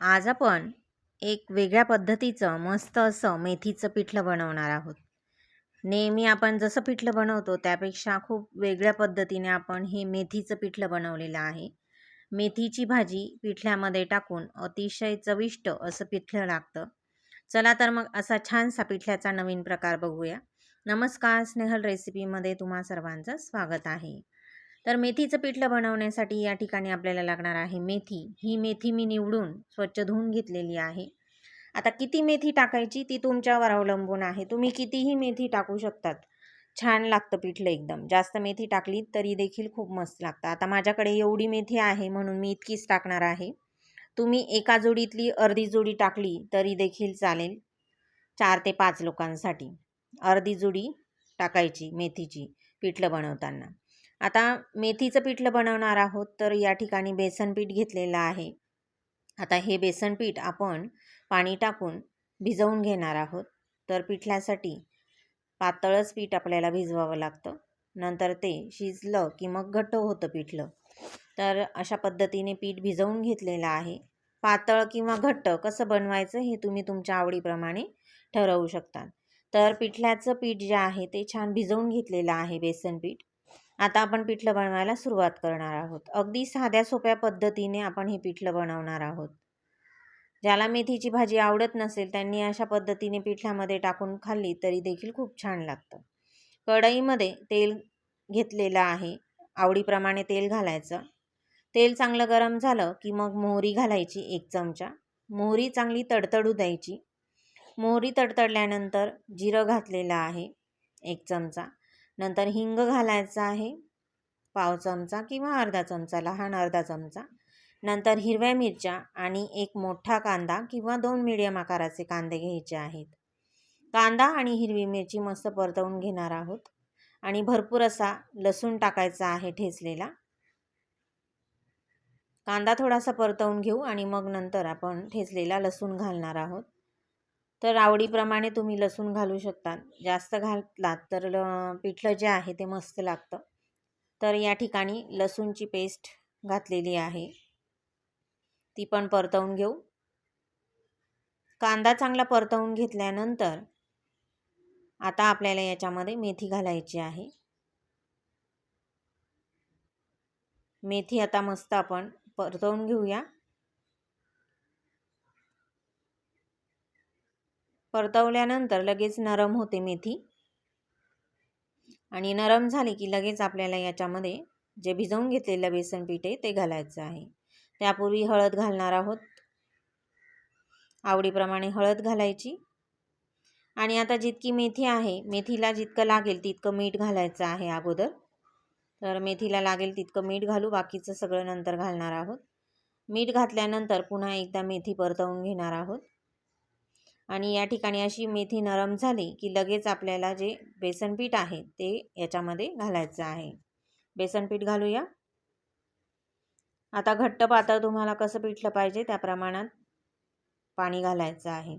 आज आपण एक वेगळ्या पद्धतीचं मस्त असं मेथीचं पिठलं बनवणार आहोत. नेहमी आपण जसं पिठलं बनवतो त्यापेक्षा खूप वेगळ्या पद्धतीने आपण हे मेथीचं पिठलं बनवलेलं आहे. मेथीची भाजी पिठल्यामध्ये टाकून अतिशय चविष्ट असं पिठलं लागतं. चला तर मग असा छानसा पिठल्याचा नवीन प्रकार बघूया. नमस्कार स्नेहल रेसिपीमध्ये तुम्हा सर्वांचं स्वागत आहे. तर मेथीचं पिठलं बनवण्यासाठी या ठिकाणी आपल्याला लागणार आहे मेथी. ही मेथी मी निवडून स्वच्छ धुवून घेतलेली आहे. आता किती मेथी टाकायची ती तुमच्यावर अवलंबून आहे. तुम्ही कितीही मेथी टाकू शकतात. छान लागतं पिठलं एकदम. जास्त मेथी टाकली तरी देखील खूप मस्त लागतं. आता माझ्याकडे एवढी मेथी आहे म्हणून मी इतकीच टाकणार आहे. तुम्ही एका जोडीतली अर्धी जोडी टाकली तरी देखील चालेल. चार ते पाच लोकांसाठी अर्धी जोडी टाकायची मेथीची पिठलं बनवताना. आता मेथीचं पिठलं बनवणार आहोत तर या ठिकाणी बेसन पीठ घेतलेलं आहे. आता हे बेसन पीठ आपण पाणी टाकून भिजवून घेणार आहोत. तर पिठल्यासाठी पातळच पीठ आपल्याला भिजवावं लागतं. नंतर ते शिजलं की मग घट्ट होतं पिठलं. तर अशा पद्धतीने पीठ भिजवून घेतलेलं आहे. पातळ किंवा घट्ट कसं बनवायचं हे तुम्ही तुमच्या आवडीप्रमाणे ठरवू शकता. तर पिठल्याचं पीठ जे आहे ते छान भिजवून घेतलेलं आहे बेसन पीठ. आता आपण पिठलं बनवायला सुरुवात करणार आहोत. अगदी साध्या सोप्या पद्धतीने आपण हे पिठलं बनवणार आहोत. ज्याला मेथीची भाजी आवडत नसेल त्यांनी अशा पद्धतीने पिठल्यामध्ये टाकून खाल्ली तरी देखील खूप छान लागतं. कढईमध्ये तेल घेतलेलं आहे. आवडीप्रमाणे तेल घालायचं. तेल चांगलं गरम झालं की मग मोहरी घालायची एक चमचा. मोहरी चांगली तडतडू द्यायची. मोहरी तडतडल्यानंतर जिरं घातलेलं आहे एक चमचा. नंतर हिंग घालायचा आहे पाव चमचा किंवा अर्धा चमचा लहान अर्धा चमचा. नंतर हिरव्या मिरच्या आणि एक मोठा कांदा किंवा दोन मिडियम आकाराचे कांदे घ्यायचे आहेत. कांदा आणि हिरवी मिरची मस्त परतवून घेणार आहोत. आणि भरपूर असा लसूण टाकायचा आहे ठेचलेला. कांदा थोडासा परतवून घेऊ आणि मग नंतर आपण ठेचलेला लसूण घालणार आहोत. तर आवडीप्रमाणे तुम्ही लसूण घालू शकता जास्त घातलात तर ल पिठलं जे आहे ते मस्त लागतं. तर या ठिकाणी लसूणची पेस्ट घातलेली आहे. ती पण परतवून घेऊ. कांदा चांगला परतवून घेतल्यानंतर आता आपल्याला याच्यामध्ये मेथी घालायची आहे. मेथी आता मस्त आपण परतवून घेऊया. परतवल्यानंतर लगेच नरम होते मेथी. आणि नरम झाली की लगेच आपल्याला याच्यामध्ये जे भिजवून घेतलेलं बेसन पीठ आहे ते घालायचं आहे. त्यापूर्वी हळद घालणार आहोत. आवडीप्रमाणे हळद घालायची. आणि आता जितकी मेथी आहे मेथीला जितकं लागेल तितकं मीठ घालायचं आहे अगोदर. तर मेथीला लागेल तितकं मीठ घालू बाकीचं सगळं नंतर घालणार आहोत. मीठ घातल्यानंतर पुन्हा एकदा मेथी परतवून घेणार आहोत. आणि या ठिकाणी अशी मेथी नरम झाली की लगेच आपल्याला जे बेसनपीठ आहे ते याच्यामध्ये घालायचं आहे. बेसनपीठ घालूया. आता घट्ट पातळ तुम्हाला कसं पिठलं पाहिजे त्या प्रमाणात पाणी घालायचं आहे.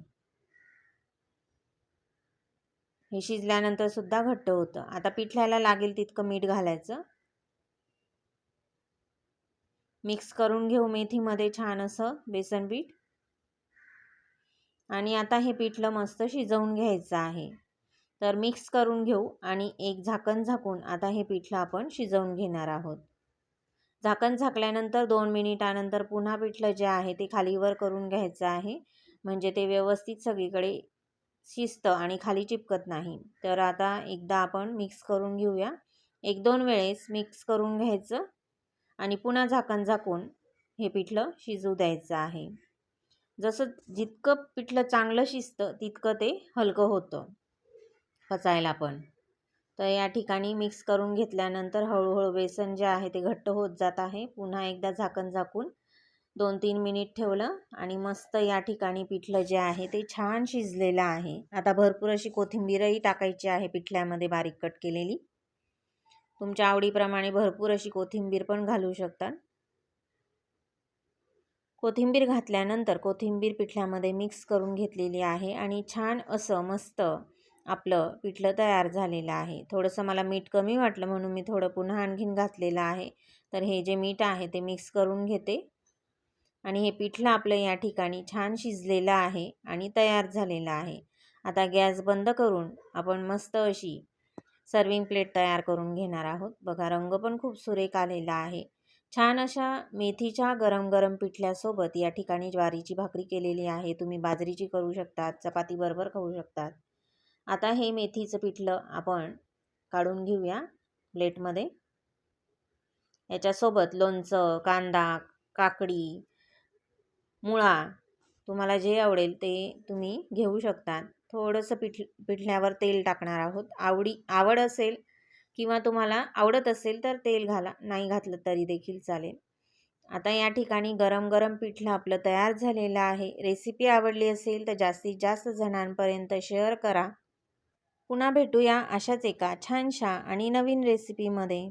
हे शिजल्यानंतर सुद्धा घट्ट होतं. आता पिठल्याला लागेल तितकं मीठ घालायचं. मिक्स करून घेऊ मेथीमध्ये छान असं बेसन पीठ आणि आता हे पिठलं मस्त शिजवून घ्यायचं आहे. तर मिक्स करून घेऊ आणि एक झाकण झाकून आता हे पिठलं आपण शिजवून घेणार आहोत. झाकण झाकल्यानंतर दोन मिनिटानंतर पुन्हा पिठलं जे आहे ते खालीवर करून घ्यायचं आहे. म्हणजे ते व्यवस्थित सगळीकडे शिजतं आणि खाली चिपकत नाही. तर आता एकदा आपण मिक्स करून घेऊया. एक दोन वेळेस मिक्स करून घ्यायचं आणि पुन्हा झाकण झाकून हे पिठलं शिजू द्यायचं आहे. जसं जितकं पिठलं चांगलं शिजतं तितकं ते हलकं होतं. पचायला पण. तर या ठिकाणी मिक्स करून घेतल्यानंतर हळूहळू बेसन जे आहे ते घट्ट होत जात आहे. पुन्हा एकदा झाकण झाकून दोन तीन मिनिट ठेवलं आणि मस्त या ठिकाणी पिठलं जे आहे ते छान शिजलेलं आहे. आता भरपूर अशी कोथिंबीरही टाकायची आहे पिठल्यामध्ये बारीक कट केलेली. तुमच्या आवडीप्रमाणे भरपूर अशी कोथिंबीर पण घालू शकतात. कोथिंबीर घातल्यानंतर कोथिंबीर पिठल्यामध्ये मिक्स करून घेतलेली आहे आणि छान असं मस्त आपलं पिठलं तयार झालेलं आहे. थोडंसं मला मीठ कमी वाटलं म्हणून मी थोडं पुन्हा आणखीन घातलेलं आहे. तर हे जे मीठ आहे ते मिक्स करून घेते. आणि हे पिठलं आपलं या ठिकाणी छान शिजलेलं आहे आणि तयार झालेलं आहे. आता गॅस बंद करून आपण मस्त अशी सर्विंग प्लेट तयार करून घेणार आहोत. बघा रंग पण खूप सुरेख आलेला आहे. छान अशा मेथीच्या गरम गरम पिठल्यासोबत या ठिकाणी ज्वारीची भाकरी केलेली आहे. तुम्ही बाजरीची करू शकतात चपातीबरोबर खाऊ शकतात. आता हे मेथीचं पिठलं आपण काढून घेऊया प्लेटमध्ये. याच्यासोबत लोणचं कांदा काकडी मुळा तुम्हाला जे आवडेल ते तुम्ही घेऊ शकतात. थोडंसं पिठ पिठल्यावर तेल टाकणार आहोत. आवडी आवड असेल किंवा तुम्हाला आवडत असेल तर तेल घाला नाही घातलं तरी देखील चालेल. आता या ठिकाणी गरम गरम पिठलं आपलं तयार झालेलं आहे. रेसिपी आवडली असेल तर जास्तीत जास्त जणांपर्यंत शेअर करा. पुन्हा भेटूया अशाच एका छानशा आणि नवीन रेसिपीमध्ये